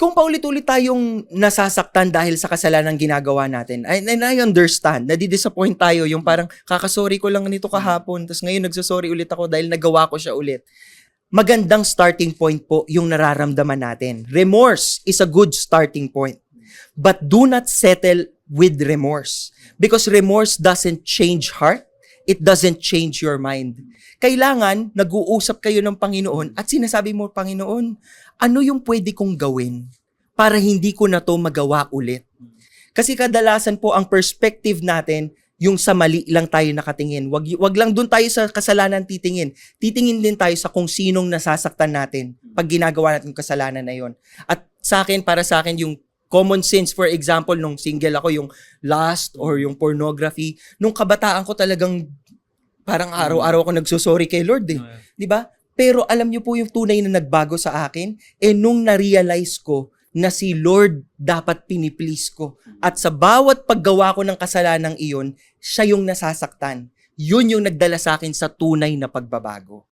kung paulit-ulit tayong nasasaktan dahil sa kasalanan ginagawa natin, and, and I understand, nadi-disappoint tayo, yung parang kakasorry ko lang nito kahapon, tapos ngayon nagsasorry ulit ako dahil nagawa ko siya ulit. Magandang starting point po yung nararamdaman natin. Remorse is a good starting point. But do not settle with remorse. Because remorse doesn't change heart, it doesn't change your mind. Kailangan nag-uusap kayo ng Panginoon at sinasabi mo, Panginoon, ano yung pwede kong gawin para hindi ko na to magawa ulit? Kasi kadalasan po ang perspective natin, yung sa mali lang tayo nakatingin. Wag, wag lang dun tayo sa kasalanan titingin. Titingin din tayo sa kung sinong nasasaktan natin pag ginagawa natin yung kasalanan na yon. At sa akin, para sa akin, yung common sense, for example, nung single ako, yung lust or yung pornography, nung kabataan ko talagang parang araw-araw ako nagsusorry kay Lord eh. Di ba? Pero alam niyo po yung tunay na nagbago sa akin, eh nung na-realize ko na si Lord dapat piniplease ko. At sa bawat paggawa ko ng kasalanang iyon, siya yung nasasaktan. Yun yung nagdala sa akin sa tunay na pagbabago.